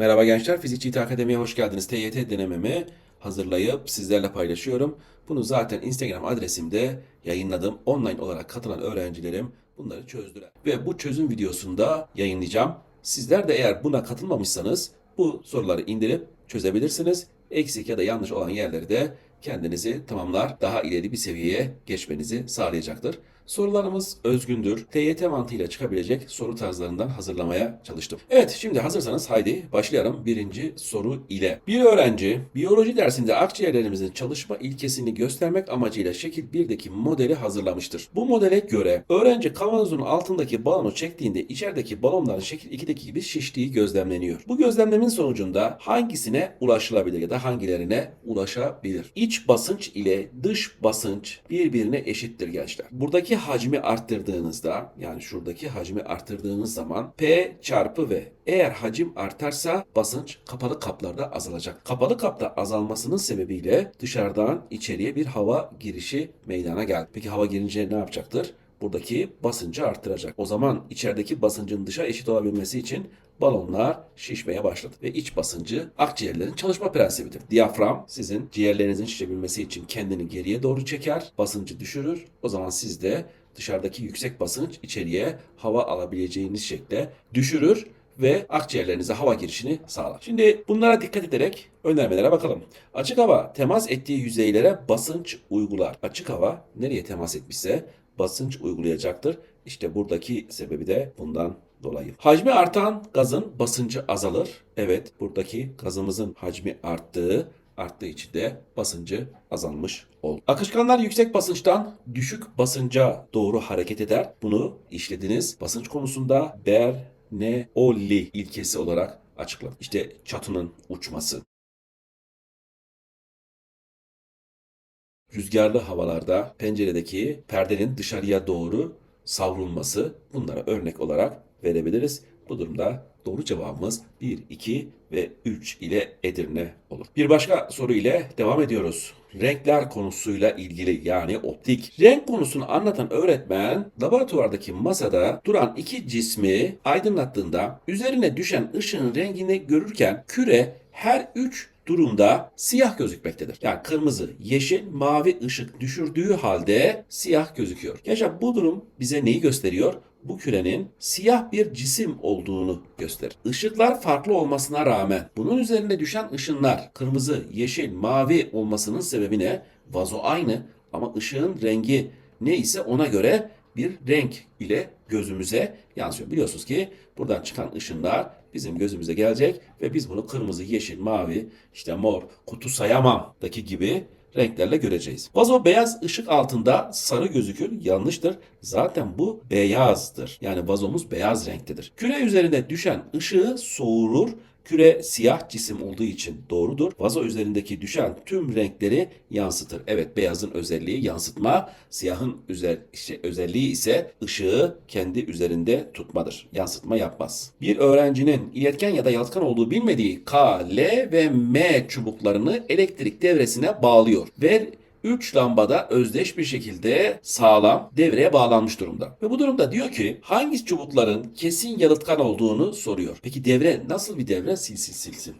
Merhaba gençler, Fizikçi İT Akademi'ye hoş geldiniz. TYT denememi hazırlayıp sizlerle paylaşıyorum. Bunu zaten Instagram adresimde yayınladım. Online olarak katılan öğrencilerim bunları çözdüler. Ve bu çözüm videosunda yayınlayacağım. Sizler de eğer buna katılmamışsanız bu soruları indirip çözebilirsiniz. Eksik ya da yanlış olan yerleri de kendinizi tamamlar, daha ileri bir seviyeye geçmenizi sağlayacaktır. Sorularımız özgündür. TYT mantığıyla çıkabilecek soru tarzlarından hazırlamaya çalıştım. Evet, şimdi hazırsanız haydi başlayalım birinci soru ile. Bir öğrenci biyoloji dersinde akciğerlerimizin çalışma ilkesini göstermek amacıyla şekil 1'deki modeli hazırlamıştır. Bu modele göre öğrenci kavanozun altındaki balonu çektiğinde içerideki balonların şekil 2'deki gibi şiştiği gözlemleniyor. Bu gözlemlemin sonucunda hangisine ulaşılabilir ya da hangilerine ulaşabilir? İç basınç ile dış basınç birbirine eşittir gençler. Buradaki hacmi arttırdığınızda yani şuradaki hacmi arttırdığınız zaman P çarpı V eğer hacim artarsa basınç kapalı kaplarda azalacak. Kapalı kapta azalmasının sebebiyle dışarıdan içeriye bir hava girişi meydana geldi. Peki hava girince ne yapacaktır? Buradaki basıncı arttıracak. O zaman içerideki basıncın dışa eşit olabilmesi için balonlar şişmeye başladı. Ve iç basıncı akciğerlerin çalışma prensibidir. Diyafram sizin ciğerlerinizin şişebilmesi için kendini geriye doğru çeker, basıncı düşürür. O zaman siz de dışarıdaki yüksek basınç içeriye hava alabileceğiniz şekilde düşürür ve akciğerlerinize hava girişini sağlar. Şimdi bunlara dikkat ederek önermelere bakalım. Açık hava temas ettiği yüzeylere basınç uygular. Açık hava nereye temas etmişse basınç uygulayacaktır. İşte buradaki sebebi de bundan dolayı. Hacmi artan gazın basıncı azalır. Evet buradaki gazımızın hacmi arttığı arttığı için de basıncı azalmış oldu. Akışkanlar yüksek basınçtan düşük basınca doğru hareket eder. Bunu işlediniz. Basınç konusunda Bernoulli ilkesi olarak açıkladı. İşte çatının uçması. Rüzgarlı havalarda penceredeki perdenin dışarıya doğru savrulması bunlara örnek olarak verebiliriz. Bu durumda doğru cevabımız 1, 2 ve 3 ile Edirne olur. Bir başka soru ile devam ediyoruz. Renkler konusuyla ilgili yani optik. Renk konusunu anlatan öğretmen laboratuvardaki masada duran iki cismi aydınlattığında üzerine düşen ışığın rengini görürken küre her üç durumda siyah gözükmektedir. Yani kırmızı, yeşil, mavi ışık düşürdüğü halde siyah gözüküyor. Gençler bu durum bize neyi gösteriyor? Bu kürenin siyah bir cisim olduğunu gösterir. Işıklar farklı olmasına rağmen bunun üzerine düşen ışınlar kırmızı, yeşil, mavi olmasının sebebi ne? Vazo aynı ama ışığın rengi neyse ona göre bir renk ile gözümüze yansıyor. Biliyorsunuz ki buradan çıkan ışınlar bizim gözümüze gelecek ve biz bunu kırmızı, yeşil, mavi, işte mor, kutu sayamamdaki gibi renklerle göreceğiz. Vazo beyaz ışık altında sarı gözükür. Yanlıştır. Zaten bu beyazdır. Yani vazomuz beyaz renktedir. Küre üzerine düşen ışığı soğurur. Küre siyah cisim olduğu için doğrudur. Vazo üzerindeki düşen tüm renkleri yansıtır. Evet beyazın özelliği yansıtma, siyahın özel, şey, özelliği ise ışığı kendi üzerinde tutmadır. Yansıtma yapmaz. Bir öğrencinin iletken ya da yalıtkan olduğu bilmediği K, L ve M çubuklarını elektrik devresine bağlıyor. Ve 3 lambada özdeş bir şekilde sağlam devreye bağlanmış durumda. Ve bu durumda diyor ki hangi çubukların kesin yalıtkan olduğunu soruyor. Peki devre nasıl bir devre? Sil sil sil sil.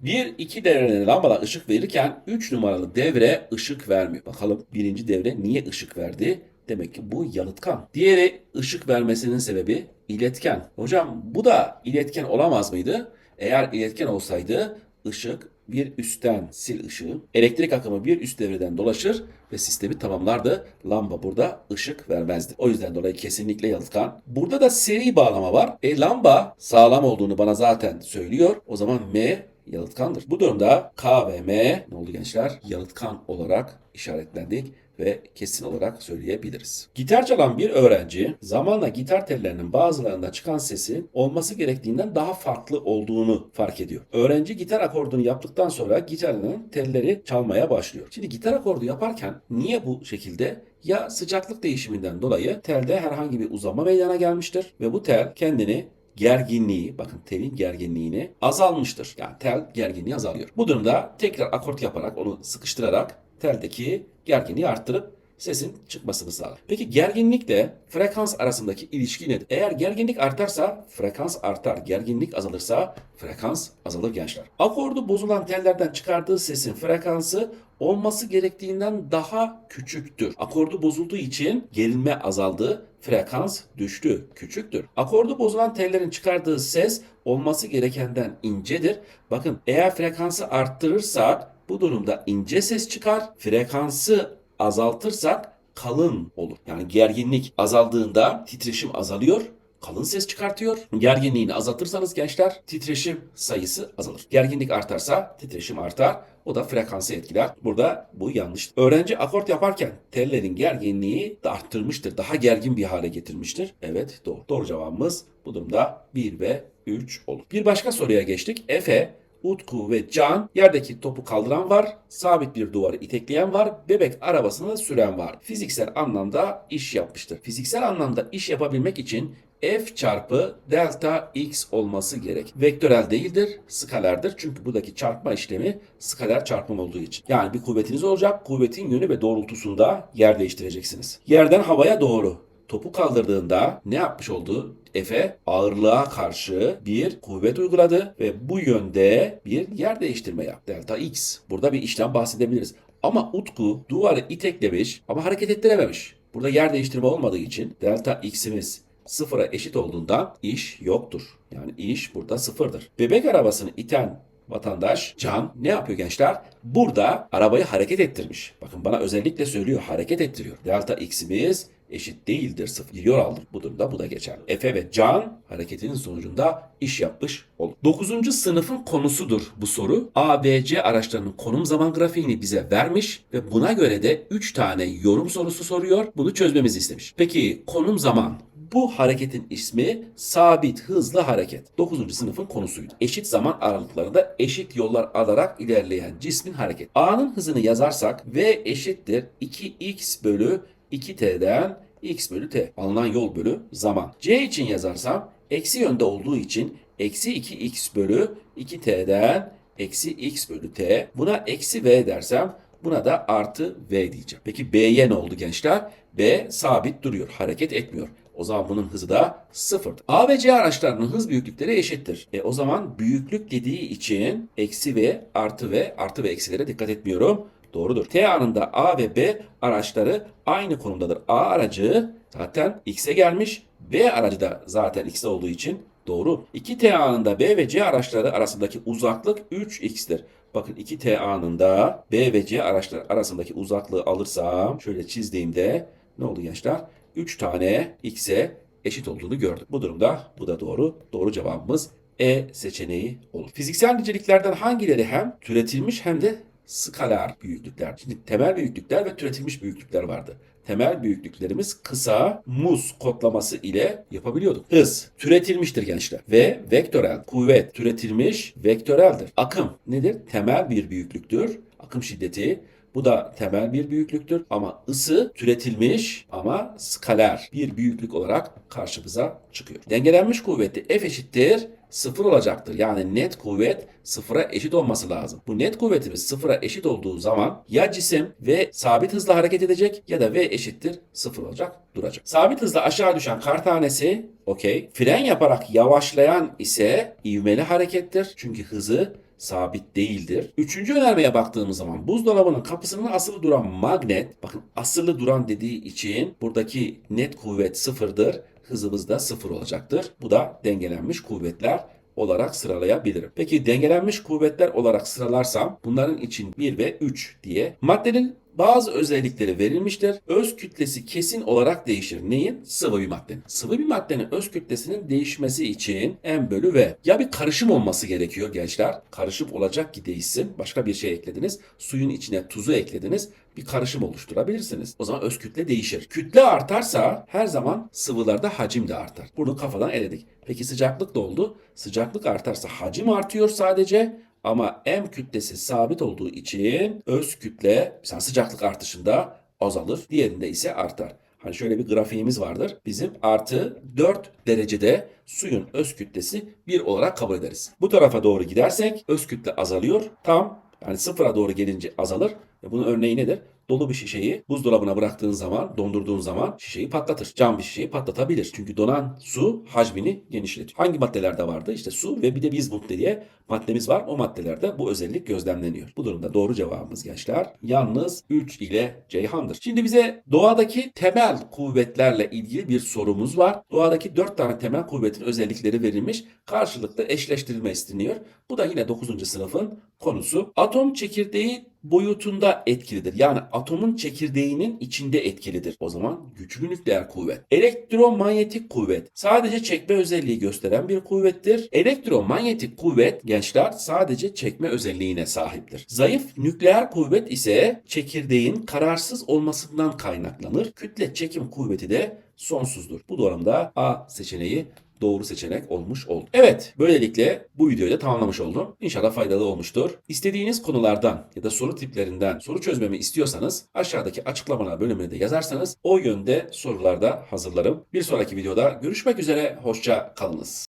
bir iki devrenin lambada ışık verirken 3 numaralı devre ışık vermiyor. Bakalım birinci devre niye ışık verdi? Demek ki bu yalıtkan. Diğeri ışık vermesinin sebebi iletken. Hocam bu da iletken olamaz mıydı? Eğer iletken olsaydı ışık bir üstten sil ışığı. Elektrik akımı bir üst devreden dolaşır ve sistemi tamamlardı. Lamba burada ışık vermezdi. O yüzden dolayı kesinlikle yalıtkan. Burada da seri bağlama var. E lamba sağlam olduğunu bana zaten söylüyor. O zaman M yalıtkandır. Bu durumda K ve M ne oldu gençler? Yalıtkan olarak işaretlendik ve kesin olarak söyleyebiliriz. Gitar çalan bir öğrenci zamanla gitar tellerinin bazılarında çıkan sesin olması gerektiğinden daha farklı olduğunu fark ediyor. Öğrenci gitar akordunu yaptıktan sonra gitarının telleri çalmaya başlıyor. Şimdi gitar akordu yaparken niye bu şekilde? Ya sıcaklık değişiminden dolayı telde herhangi bir uzama meydana gelmiştir ve bu tel kendini gerginliği, bakın telin gerginliğini azalmıştır. Yani tel gerginliği azalıyor. Bu durumda tekrar akort yaparak onu sıkıştırarak teldeki gerginliği arttırıp sesin çıkmasını sağlar. Peki gerginlikle frekans arasındaki ilişki nedir? Eğer gerginlik artarsa frekans artar. Gerginlik azalırsa frekans azalır gençler. Akordu bozulan tellerden çıkardığı sesin frekansı olması gerektiğinden daha küçüktür. Akordu bozulduğu için gerilme azaldı, frekans düştü, küçüktür. Akordu bozulan tellerin çıkardığı ses olması gerekenden incedir. Bakın eğer frekansı arttırırsak bu durumda ince ses çıkar. Frekansı azaltırsak kalın olur. Yani gerginlik azaldığında titreşim azalıyor. Kalın ses çıkartıyor. Gerginliğini azaltırsanız gençler titreşim sayısı azalır. Gerginlik artarsa titreşim artar. O da frekansı etkiler. Burada bu yanlış. Öğrenci akort yaparken tellerin gerginliği de arttırmıştır. Daha gergin bir hale getirmiştir. Evet doğru. Doğru cevabımız bu durumda 1 ve 3 olur. Bir başka soruya geçtik. Efe Utku ve Can yerdeki topu kaldıran var, sabit bir duvarı itekleyen var, bebek arabasını süren var. Fiziksel anlamda iş yapmıştır. Fiziksel anlamda iş yapabilmek için F çarpı delta x olması gerek. Vektörel değildir, skalerdir. Çünkü buradaki çarpma işlemi skaler çarpım olduğu için. Yani bir kuvvetiniz olacak. Kuvvetin yönü ve doğrultusunda yer değiştireceksiniz. Yerden havaya doğru topu kaldırdığında ne yapmış oldu? Efe ağırlığa karşı bir kuvvet uyguladı ve bu yönde bir yer değiştirme yaptı. Delta x. Burada bir işlem bahsedebiliriz. Ama Utku duvarı iteklemiş ama hareket ettirememiş. Burada yer değiştirme olmadığı için delta x'imiz sıfıra eşit olduğundan iş yoktur. Yani iş burada sıfırdır. Bebek arabasını iten vatandaş Can ne yapıyor gençler? Burada arabayı hareket ettirmiş. Bakın bana özellikle söylüyor hareket ettiriyor. Delta x'imiz eşit değildir sıfır. Giriyor aldım. Bu durumda bu da geçerli. Efe ve Can hareketinin sonucunda iş yapmış olur. 9. sınıfın konusudur bu soru. A, B, C araçlarının konum zaman grafiğini bize vermiş ve buna göre de 3 tane yorum sorusu soruyor. Bunu çözmemizi istemiş. Peki konum zaman bu hareketin ismi sabit hızlı hareket. 9. sınıfın konusuydu. Eşit zaman aralıklarında eşit yollar alarak ilerleyen cismin hareket. A'nın hızını yazarsak V eşittir 2x bölü 2t'den x bölü t. Alınan yol bölü zaman. C için yazarsam eksi yönde olduğu için eksi 2x bölü 2t'den eksi x bölü t. Buna eksi v dersem buna da artı v diyeceğim. Peki B'ye ne oldu gençler? B sabit duruyor. Hareket etmiyor. O zaman bunun hızı da sıfırdır. A ve C araçlarının hız büyüklükleri eşittir. E o zaman büyüklük dediği için eksi v artı v artı ve eksilere dikkat etmiyorum. Doğrudur. T anında A ve B araçları aynı konumdadır. A aracı zaten X'e gelmiş. B aracı da zaten X'e olduğu için doğru. 2T anında B ve C araçları arasındaki uzaklık 3X'tir. Bakın 2T anında B ve C araçları arasındaki uzaklığı alırsam şöyle çizdiğimde ne oldu gençler? 3 tane X'e eşit olduğunu gördük. Bu durumda bu da doğru. Doğru cevabımız E seçeneği olur. Fiziksel niceliklerden hangileri hem türetilmiş hem de skalar büyüklükler. Şimdi temel büyüklükler ve türetilmiş büyüklükler vardı. Temel büyüklüklerimiz kısa muz kodlaması ile yapabiliyorduk. Hız türetilmiştir gençler ve vektörel kuvvet türetilmiş vektöreldir. Akım nedir? Temel bir büyüklüktür. Akım şiddeti bu da temel bir büyüklüktür ama ısı türetilmiş ama skaler bir büyüklük olarak karşımıza çıkıyor. Dengelenmiş kuvveti F eşittir sıfır olacaktır. Yani net kuvvet sıfıra eşit olması lazım. Bu net kuvvetimiz sıfıra eşit olduğu zaman ya cisim ve sabit hızla hareket edecek ya da V eşittir sıfır olacak duracak. Sabit hızla aşağı düşen kar tanesi okey. Fren yaparak yavaşlayan ise ivmeli harekettir. Çünkü hızı sabit değildir. Üçüncü önermeye baktığımız zaman buzdolabının kapısının asılı duran magnet, bakın asılı duran dediği için buradaki net kuvvet sıfırdır. Hızımız da sıfır olacaktır. Bu da dengelenmiş kuvvetler olarak sıralayabilirim. Peki dengelenmiş kuvvetler olarak sıralarsam bunların için 1 ve 3 diye maddenin bazı özellikleri verilmiştir. Öz kütlesi kesin olarak değişir. Neyin? Sıvı bir maddenin. Sıvı bir maddenin öz kütlesinin değişmesi için M bölü V. Ya bir karışım olması gerekiyor gençler. Karışım olacak ki değişsin. Başka bir şey eklediniz. Suyun içine tuzu eklediniz. Bir karışım oluşturabilirsiniz. O zaman öz kütle değişir. Kütle artarsa her zaman sıvılarda hacim de artar. Bunu kafadan eledik. Peki sıcaklık da oldu. Sıcaklık artarsa hacim artıyor sadece ama M kütlesi sabit olduğu için öz kütle mesela sıcaklık artışında azalır. Diğerinde ise artar. Hani şöyle bir grafiğimiz vardır. Bizim artı 4 derecede suyun öz kütlesi 1 olarak kabul ederiz. Bu tarafa doğru gidersek öz kütle azalıyor. Tam yani sıfıra doğru gelince azalır. Ve bunun örneği nedir? Dolu bir şişeyi buzdolabına bıraktığın zaman, dondurduğun zaman şişeyi patlatır. Cam bir şişeyi patlatabilir. Çünkü donan su hacmini genişletiyor. Hangi maddelerde vardı? İşte su ve bir de bizmut diye maddemiz var. O maddelerde bu özellik gözlemleniyor. Bu durumda doğru cevabımız gençler yalnız 3 ile Ceyhan'dır. Şimdi bize doğadaki temel kuvvetlerle ilgili bir sorumuz var. Doğadaki 4 tane temel kuvvetin özellikleri verilmiş. Karşılıklı eşleştirilme isteniyor. Bu da yine 9. sınıfın konusu. Atom çekirdeği boyutunda etkilidir. Yani atomun çekirdeğinin içinde etkilidir. O zaman güçlü nükleer kuvvet. Elektromanyetik kuvvet sadece çekme özelliği gösteren bir kuvvettir. Elektromanyetik kuvvet gençler sadece çekme özelliğine sahiptir. Zayıf nükleer kuvvet ise çekirdeğin kararsız olmasından kaynaklanır. Kütle çekim kuvveti de sonsuzdur. Bu durumda A seçeneği doğru seçenek olmuş oldu. Evet, böylelikle bu videoyu da tamamlamış oldum. İnşallah faydalı olmuştur. İstediğiniz konulardan ya da soru tiplerinden soru çözmemi istiyorsanız aşağıdaki açıklamalar bölümüne de yazarsanız o yönde sorularda hazırlarım. Bir sonraki videoda görüşmek üzere, hoşça kalınız.